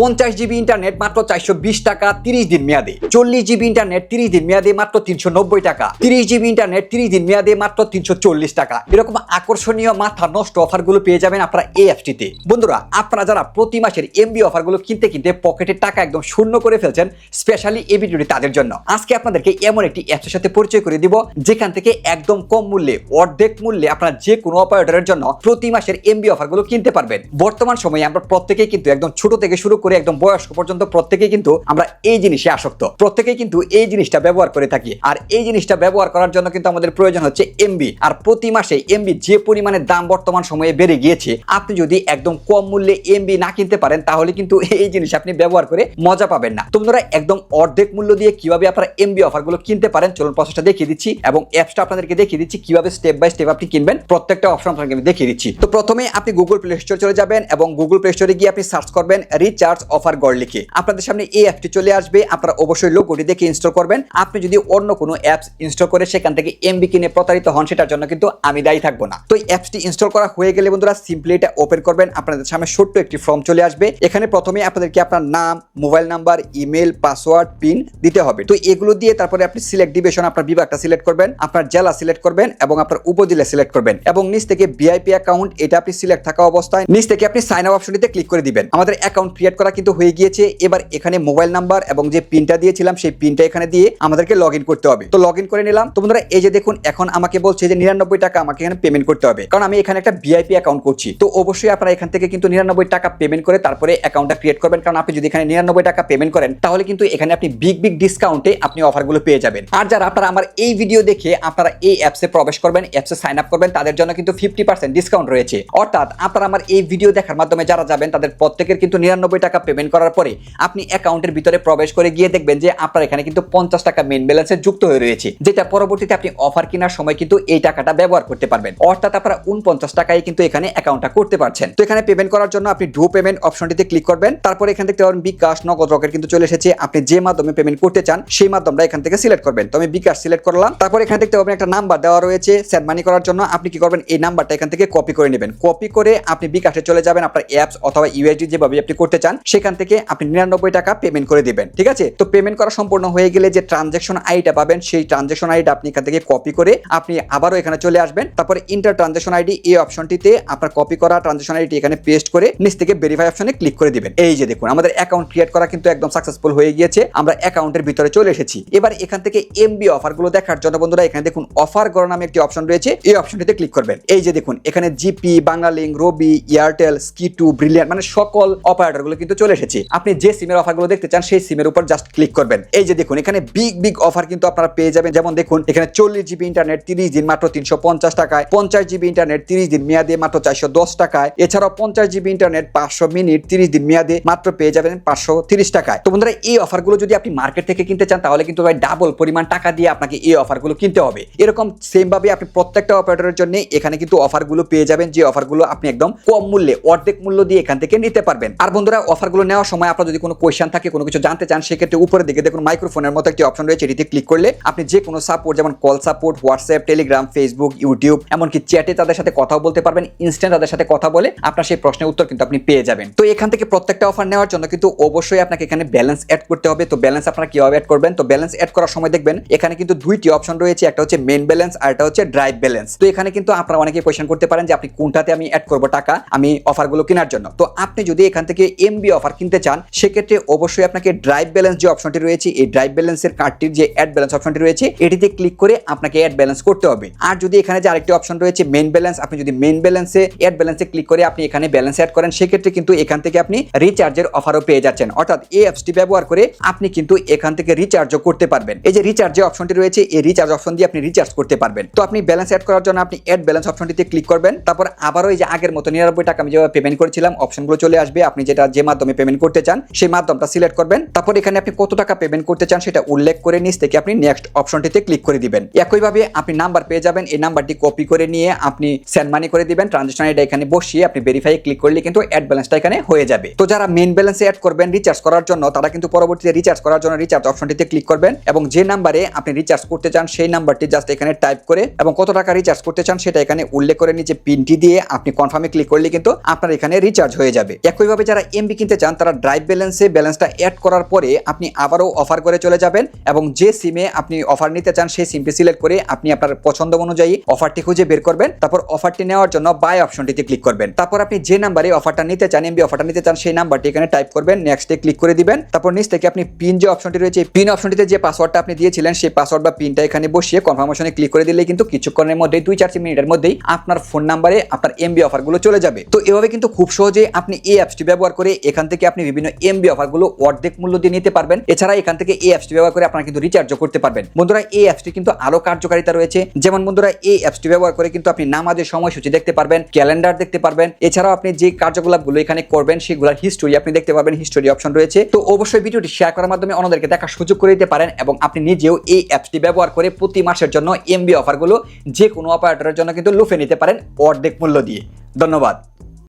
পঞ্চাশ GB internet মাত্র চারশো বিশ টাকা, তিরিশ দিন মেয়াদে। চল্লিশ জিবি ইন্টারনেট তিরিশ দিন মেয়াদে মাত্র তিনশো নব্বই টাকা। তিরিশ জিবি ইন্টারনেট তিরিশ দিন মেয়াদে মাত্র তিনশো চল্লিশ টাকা। এরকম আকর্ষণীয় মাথা নষ্ট অফারগুলো পেয়ে যাবেন আপনারা এই অ্যাপটিতে বন্ধুরা, আপনারা যারা প্রতি মাসের এমবি অফারগুলো কিনতে কিনতে পকেটের টাকা একদম শূন্য করে ফেলছেন স্পেশালি এই ভিডিওটি তাদের জন্য। আজকে আপনাদেরকে এমন একটি অ্যাপসের সাথে পরিচয় করে দিব, যেখান থেকে একদম কম মূল্যে, অর্ধেক মূল্যে আপনারা যে কোনো অপারেটরের জন্য প্রতি মাসের এমবি অফারগুলো কিনতে পারবেন। বর্তমান সময়ে আমরা প্রত্যেকেই কিন্তু একদম ছোট থেকে শুরু করে একদম বয়স্ক পর্যন্ত প্রত্যেকেই কিন্তু আমরা এই জিনিসে আসক্ত। প্রত্যেকেই কিন্তু এই জিনিসটা ব্যবহার করে থাকি। আর এই জিনিসটা ব্যবহার করার জন্য কিন্তু আমাদের প্রয়োজন হচ্ছে এমবি আর প্রতি মাসে এমবি যে পরিমাণে দাম বর্তমান সময়ে বেড়ে গিয়েছে, আপনি যদি একদম কম মূল্যে এমবি না কিনতে পারেন, তাহলে কিন্তু এই জিনিস আপনি ব্যবহার করে মজা পাবেন না। তোমরা একদম অর্ধেক মূল্য দিয়ে কীভাবে আপনারা এমবি অফারগুলো কিনতে পারেন, চলুন প্রসেসটা দেখিয়ে দিচ্ছি এবং অ্যাপসটা আপনাদেরকে দেখিয়ে দিচ্ছি কীভাবে স্টেপ বাই স্টেপ আপনি কিনবেন। প্রত্যেকটা অপশন আপনাকে আমি দেখিয়ে দিচ্ছি। তো প্রথমে আপনি গুগল প্লে স্টোর চলে যাবেন এবং গুগল প্লে স্টোরে গিয়ে আপনি সার্চ করবেন রিচার্জ অফার গড় লিখে আপনাদের সামনে এই অ্যাপটি চলে আসবে। আপনারা অবশ্যই লোগোটি দেখে ইনস্টল করবেন। আপনি যদি অন্য কোনো অ্যাপস ইনস্টল করে সেখান থেকে এমবি কিনে প্রতারিত হন, সেটার জন্য কিন্তু আমি দায়ী থাকব না। তো এই অ্যাপসটি ইনস্টল করা হয়ে গেলে বন্ধুরা সিম্পলি এটা ওপেন করবেন। আপনাদের সামনে ছোট্ট একটি ফর্ম চলে আসবে। এখানে প্রথমে আপনাদেরকে আপনার নাম mobile number email password pin দিতে হবে। তো এগুলো দিয়ে তারপরে আপনি সিলেক্ট ডিভিশন আপনার বিভাগটা সিলেক্ট করবেন, আপনার জেলা সিলেক্ট করবেন এবং আপনার উপজেলা সিলেক্ট করবেন এবং নিচ থেকে ভিআইপি অ্যাকাউন্ট এটা আপনি সিলেক্ট থাকা অবস্থায়, নিচ থেকে আপনি সাইন আপ অপশনটিতে ক্লিক করে দিবেন। আমাদের অ্যাকাউন্ট ক্রিয়েট করা কিন্তু হয়ে গিয়েছে। এবার এখানে মোবাইল নাম্বার এবং যে পিনটা দিয়েছিলাম, সেই পিনটা এখানে দিয়ে আমাদেরকে লগ করতে হবে। তো লগ করে নিলাম। তো বন্ধুরা, এই যে দেখুন, এখন আমাকে বলছে যে নিরানব্বই টাকা আমাকে এখানে পেমেন্ট করতে হবে। কারণ আমি এখানে একটা ভিআইপি অ্যাকাউন্ট করছি। তো অবশ্যই আপনারা এখান থেকে কিন্তু নিরানব্বই টাকা পেমেন্ট করে তারপরে অ্যাকাউন্টটা ক্রিয়েট করবেন। কারণ আপনি যদি এখানে নিরানব্বই টাকা পেমেন্ট করেন, তাহলে কিন্তু এখানে আপনি বিগ বিগ ডিসকাউন্টে আপনি অফারগুলো পেয়ে যাবেন। আর যারা আপনারা আমার এই ভিডিও দেখে আপনারা এই অ্যাপসে প্রবেশ করবেন অ্যাপসে সাইন আপ করবেন, তাদের জন্য কিন্তু ফিফটি পার্সেন্ট ডিসকাউন্ট রয়েছে। অর্থাৎ আপনারা আমার এই ভিডিও দেখার মাধ্যমে যারা যাবেন, তাদের প্রত্যেকের কিন্তু নিরানব্বই টাকা পেমেন্ট করার পরে আপনি অ্যাকাউন্টের ভিতরে প্রবেশ করে গিয়ে দেখবেন যে আপনার এখানে কিন্তু পঞ্চাশ টাকা মেন ব্যালেন্সে যুক্ত হয়ে রয়েছে, যেটা পরবর্তীতে আপনি অফার কেনার সময় কিন্তু এই টাকাটা ব্যবহার করতে পারবেন। অর্থাৎ আপনারা উনপঞ্চাশ টাকায় কিন্তু এখানে অ্যাকাউন্টটা করতে পারছেন। তো এখানে পেমেন্ট করার জন্য আপনি ডু পেমেন্ট অপশনটিতে ক্লিক করবেন। তারপর এখান থেকে দেখতে বিকাশ নগদ রকেট কিন্তু চলে এসেছে। আপনি যে মাধ্যমে পেমেন্ট করতে চান, সেই মাধ্যমটা এখান থেকে সিলেক্ট করবেন। তো আমি বিকাশ সিলেক্ট করলাম। তারপর এখানে দেখতে পাবেন একটা নাম্বার দেওয়া রয়েছে। সেন্ড মানি করার জন্য আপনি কি করবেন, এই নাম্বারটা এখান থেকে কপি করে নেবেন। কপি করে আপনি বিকাশে চলে যাবেন আপনার অ্যাপস অথবা ইউএসডি যেভাবে আপনি করতে চান। সেখান থেকে আপনি নিরানব্বই টাকা পেমেন্ট করে দিবেন, ঠিক আছে? তো পেমেন্ট করা সম্পূর্ণ হয়ে গেলে যে ট্রানজেকশন আইডিটা পাবেন, সেই ট্রানজেকশন আইডিটা আপনি এখান থেকে কপি করে আপনি আবারও এখানে চলে আসবেন। তারপরে ইন্টার ট্রানজেকশন আইডি এই অপশনটিতে আপনার কপি করা ট্রানজেকশন আইডি এখানে পেস্ট করে নিচ থেকে ভেরিফাই অপশনে ক্লিক করে দিবেন। এই যে দেখুন, আমাদের অ্যাকাউন্ট ক্রিয়েট করা কিন্তু একদম সাকসেসফুল হয়ে গিয়েছে। আমরা অ্যাকাউন্টের ভিতরে চলে এসেছি। এবার এখান থেকে এমবি অফারগুলো দেখার জন্য বন্ধুরা, এখানে দেখুন অফার গড় নামে একটি অপশন রয়েছে। এই অপশনটিতে ক্লিক করবেন। এই যে দেখুন, এখানে জিপি বাংলালিংক রবি এয়ারটেল স্কিটু ব্রিলিয়ান মানে সকল অপারেটরগুলো কিন্তু চলে এসেছে। আপনি যে সিমের অফারগুলো দেখতে চান, সেই সিমের উপর জাস্ট ক্লিক করবেন। এই যে দেখুন, এখানে বিগ বিগ অফার কিন্তু আপনারা পেয়ে যাবেন। যেমন দেখুন, এখানে চল্লিশ জিবি ইন্টারনেট তিরিশ দিন মাত্র তিনশো পঞ্চাশ টাকায়। পঞ্চাশ জিবি ইন্টারনেট তিরিশ দিন মেয়াদে মাত্র চারশো দশ টাকায়। এছাড়াও পঞ্চাশ জিবি ইন্টারনেট পাঁচশো মিনিট, তিরিশ দিন মেয়াদে মাত্র পেয়ে যাবেন পাঁচশো তিরিশ টাকায়। তো বন্ধুরা, এই অফারগুলো যদি আপনি মার্কেট থেকে কিনতে চান, তাহলে কিন্তু ডাবল পরিমাণ টাকা দিয়ে আপনাকে এই অফারগুলো কিনতে হবে। এরকম সেম ভাবে আপনি প্রত্যেকটা অপারেটরের জন্য এখানে কিন্তু অফারগুলো পেয়ে যাবেন। যে অফারগুলো আপনি একদম কম মূল্যে, অর্ধেক মূল্য দিয়ে এখান থেকে নিতে পারবেন। আর বন্ধুরা অফারগুলো নেওয়ার সময় আপনার যদি কোনো কোয়েশ্চেন থাকে, কোনো কিছু জানতে চান, সেক্ষেত্রে উপরে দিকে দেখুন মাইক্রোফোনের মতো একটি অপশন রয়েছে, এটিতে ক্লিক করলে আপনি যে কোনো সাপোর্ট যেমন call support WhatsApp Telegram Facebook YouTube এমনকি চ্যাটে তাদের সাথে কথাও বলতে পারবেন ইনস্ট্যান্ট তাদের সাথে কথা বলে আপনার সেই প্রশ্নের উত্তর কিন্তু আপনি পেয়ে যাবেন। তো এখান থেকে প্রত্যেকটা অফার নেওয়ার জন্য কিন্তু অবশ্যই আপনাকে এখানে ব্যালেন্স অ্যাড করতে হবে। তো ব্যালেন্স আপনারা কীভাবে অ্যাড করবেন? তো ব্যালেন্স অ্যাড করার সময় দেখবেন, এখানে কিন্তু দুইটি অপশন রয়েছে, একটা হচ্ছে মেন ব্যালেন্স আর একটা হচ্ছে ড্রাইভ ব্যালেন্স তো এখানে কিন্তু আপনারা অনেকে কোয়েশ্চেন করতে পারেন যে, আপনি কোনটাতে আমি অ্যাড করব টাকা, আমি অফারগুলো কেনার জন্য? তো আপনি যদি এখান থেকে এমবি অফার কিনতে চান, সেক্ষেত্রে অবশ্যই আপনাকে ড্রাইভ ব্যালেন্স যে অপশনটি রয়েছে, এই ড্রাইভ ব্যালেন্সের কার্ডটির যে অ্যাড ব্যালেন্স অপশনটি রয়েছে, এটিতে ক্লিক করে আপনাকে অ্যাড ব্যালেন্স করতে হবে। আর যদি এখানে যে আরেকটি অপশন রয়েছে মেন ব্যালেন্স আপনি যদি মেন ব্যালেন্সে অ্যাড ব্যালেন্সে ক্লিক করে আপনি এখানে ব্যালেন্স অ্যাড করেন, সেক্ষেত্রে কিন্তু এখান থেকে আপনি রিচার্জের অফারও পেয়ে যাচ্ছেন। অর্থাৎ এই অ্যাপসটি ব্যবহার করে আপনি কিন্তু এখান থেকে রিচার্জও করতে পারবেন। এই যে রিচার্জ যে অপশনটি রয়েছে, এই রিচার্জ অপশন দিয়ে আপনি রিচার্জ করতে পারবেন। তো আপনি ব্যালেন্স অ্যাড করার জন্য আপনি অ্যাড ব্যালেন্স অপশনটিতে ক্লিক করবেন। তারপর আবারও এই যে আগের মতো নিরানব্বই টাকা আমি যেভাবে পেমেন্ট করেছিলাম অপশনগুলো চলে আসবে। আপনি যেটা যে মাধ্যমে পেমেন্ট করতে চান, সেই মাধ্যমটা সিলেক্ট করবেন। তারপর এখানে আপনি কত টাকা পেমেন্ট করতে চান সেটা উল্লেখ করে নিচ থেকে আপনি নেক্সট অপশনটিতে ক্লিক করে দিবেন। একইভাবে আপনি নাম্বার পেয়ে যাবেন, এই নাম্বারটি কপি করে নিয়ে আপনি সেন্ড মানি করে দিবেন। ট্রানজেকশন এটা এখানে বসিয়ে আপনি ভেরিফাই ক্লিক করলে কিন্তু অ্যাড ব্যালেন্সটা এখানে হয়ে যাবে। তো যারা মেন ব্যালেন্সে অ্যাড করবেন রিচার্জ করার জন্য, তারা কিন্তু পরবর্তীতে রিচার্জ করার জন্য রিচার্জ অপশনটিতে ক্লিক করবেন এবং যে নাম্বারে আপনি রিচার্জ করতে চান, সেই নাম্বারটি জাস্ট এখানে টাইপ করে এবং কত টাকা রিচার্জ করতে চান সেটা এখানে উল্লেখ করে নিচে পিনটি দিয়ে আপনি কনফার্মে ক্লিক করলে কিন্তু আপনার এখানে রিচার্জ হয়ে যাবে। একইভাবে যারা এমবি কিনতে নিতে চান, তারা ড্রাইভ ব্যালেন্সে ব্যালেন্সটা অ্যাড করার পরে আপনি আবারও অফার করে চলে যাবেন এবং যে সিমে আপনি অফার নিতে চান, সেই সিমটি সিলেক্ট করে আপনি আপনার পছন্দ অনুযায়ী অফারটি খুঁজে বের করবেন। তারপর অফারটি নেওয়ার জন্য বাই অপশনটিতে ক্লিক করবেন। তারপর আপনি যে নাম্বারে অফারটা নিতে চান এমবি অফারটা নিতে চান, সেই নাম্বারটি এখানে টাইপ করবেন নেক্সটে ক্লিক করে দিবেন। তারপর নিচ থেকে আপনি পিন যে অপশনটি রয়েছে পিন অপশনটিতে যে পাসওয়ার্ডটা আপনি দিয়েছিলেন, সেই পাসওয়ার্ড বা পিনটা এখানে বসিয়ে কনফার্মেশনে ক্লিক করে দিলে কিন্তু কিছুক্ষণের মধ্যে দুই চার মিনিটের মধ্যেই আপনার ফোন নাম্বারে আপনার এমবি অফারগুলো চলে যাবে। তো এভাবে কিন্তু খুব সহজে আপনি এই অ্যাপসটি ব্যবহার করে এখান থেকে আপনি বিভিন্ন এমবি অফারগুলো অর্ধেক মূল্য দিয়ে নিতে পারবেন। এছাড়া এখান থেকে এই অ্যাপসটি ব্যবহার করে আপনারা কিন্তু রিচার্জও করতে পারবেন। বন্ধুরা, এই অ্যাপসটি কিন্তু আরও কার্যকারিতা রয়েছে। যেমন বন্ধুরা, এই অ্যাপসটি ব্যবহার করে কিন্তু আপনি নামাজের সময়সূচি দেখতে পারবেন ক্যালেন্ডার দেখতে পারবেন। এছাড়াও আপনি যে কার্যকলাপগুলো এখানে করবেন, সেগুলোর হিস্টোরি আপনি দেখতে পারবেন হিস্টোরি অপশন রয়েছে। তো অবশ্যই ভিডিওটি শেয়ার করার মাধ্যমে অন্যদেরকে দেখার সুযোগ করে দিতে পারেন এবং আপনি নিজেও এই অ্যাপসটি ব্যবহার করে প্রতি মাসের জন্য এমবি অফারগুলো যে কোনো অপারেটরের জন্য কিন্তু লুফে নিতে পারেন অর্ধেক মূল্য দিয়ে। ধন্যবাদ।